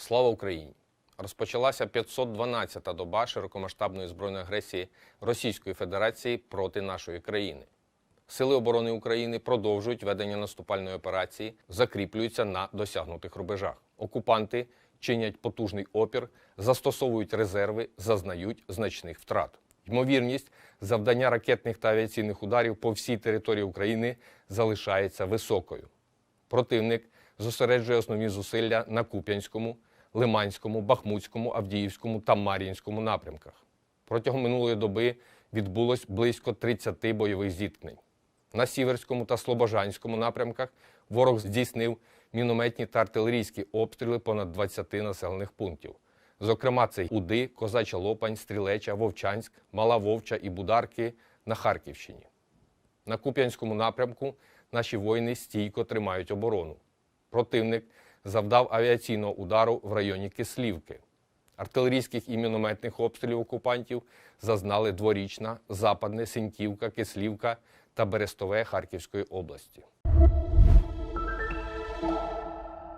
Слава Україні! Розпочалася 512-та доба широкомасштабної збройної агресії Російської Федерації проти нашої країни. Сили оборони України продовжують ведення наступальної операції, закріплюються на досягнутих рубежах. Окупанти чинять потужний опір, застосовують резерви, зазнають значних втрат. Ймовірність завдання ракетних та авіаційних ударів по всій території України залишається високою. Противник зосереджує основні зусилля на Куп'янському, Лиманському, Бахмутському, Авдіївському та Мар'їнському напрямках. Протягом минулої доби відбулось близько 30 бойових зіткнень. На Сіверському та Слобожанському напрямках ворог здійснив мінометні та артилерійські обстріли понад 20 населених пунктів. Зокрема, це Уди, Козача Лопань, Стрілеча, Вовчанськ, Мала Вовча і Бударки на Харківщині. На Куп'янському напрямку наші воїни стійко тримають оборону. Противник завдав авіаційного удару в районі Кислівки. Артилерійських і мінометних обстрілів окупантів зазнали дворічна, Западне, Синьківка, Кислівка та Берестове Харківської області.